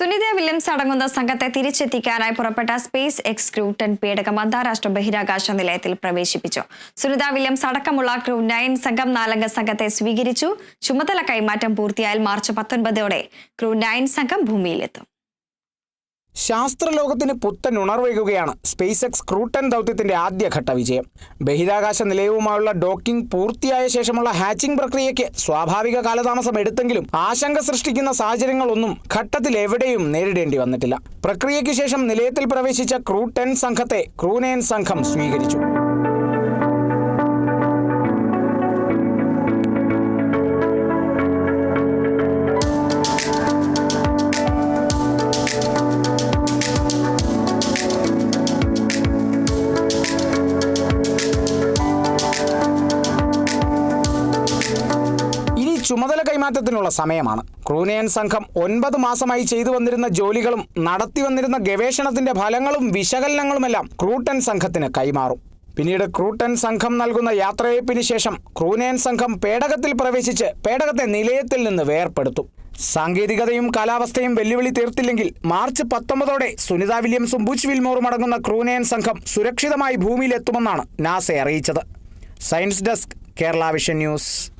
Sunitha Williams അടങ്ങുന്ന സംഘത്തെ തിരിച്ചെത്തിക്കാനായി പുറപ്പെട്ട സ്പേസ് എക്സ് ക്രൂ ടെൻ പേടകം അന്താരാഷ്ട്ര ബഹിരാകാശ നിലയത്തിൽ പ്രവേശിപ്പിച്ചു. സുനിത വില്യംസ് അടക്കമുള്ള ക്രൂ നയൻ സംഘം നാലംഗ സംഘത്തെ സ്വീകരിച്ചു. ചുമതല കൈമാറ്റം പൂർത്തിയായാൽ മാർച്ച് പത്തൊൻപതോടെ ക്രൂ നയൻ സംഘം ഭൂമിയിലെത്തും. ശാസ്ത്രലോകത്തിന് പുത്തൻ ഉണർവേകുകയാണ് സ്പേസ് എക്സ് ക്രൂട്ടൻ ദൗത്യത്തിന്റെ ആദ്യഘട്ട വിജയം. ബഹിരാകാശ നിലയവുമായുള്ള ഡോക്കിംഗ് പൂർത്തിയായ ശേഷമുള്ള ഹാച്ചിംഗ് പ്രക്രിയയ്ക്ക് സ്വാഭാവിക കാലതാമസം എടുത്തെങ്കിലും ആശങ്ക സൃഷ്ടിക്കുന്ന സാഹചര്യങ്ങളൊന്നും ഘട്ടത്തിൽ എവിടെയും നേരിടേണ്ടി വന്നിട്ടില്ല. പ്രക്രിയയ്ക്ക് ശേഷം നിലയത്തിൽ പ്രവേശിച്ച ക്രൂട്ടൻ സംഘത്തെ ക്രൂനയൻ സംഘം സ്വീകരിച്ചു. ചുമതല കൈമാറ്റത്തിനുള്ള സമയമാണ്. ക്രൂനയൻ സംഘം ഒൻപത് മാസമായി ചെയ്തു വന്നിരുന്ന ജോലികളും നടത്തി വന്നിരുന്ന ഗവേഷണത്തിന്റെ ഫലങ്ങളും വിശകലനങ്ങളുമെല്ലാം ക്രൂട്ടൻ സംഘത്തിന് കൈമാറും. പിന്നീട് ക്രൂട്ടൻ സംഘം നൽകുന്ന യാത്രയപ്പിന് ശേഷം ക്രൂനയൻ സംഘം പേടകത്തിൽ പ്രവേശിച്ച് പേടകത്തെ നിലയത്തിൽ നിന്ന് വേർപ്പെടുത്തും. സാങ്കേതികതയും കാലാവസ്ഥയും വെല്ലുവിളി തീർത്തില്ലെങ്കിൽ മാർച്ച് പത്തൊമ്പതോടെ സുനിത വില്യംസും ബുച്ച് വിൽമോറും അടങ്ങുന്ന ക്രൂനയൻ സംഘം സുരക്ഷിതമായി ഭൂമിയിലെത്തുമെന്നാണ് നാസെ അറിയിച്ചത്. Science desk Kerala vision news.